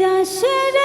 যাসে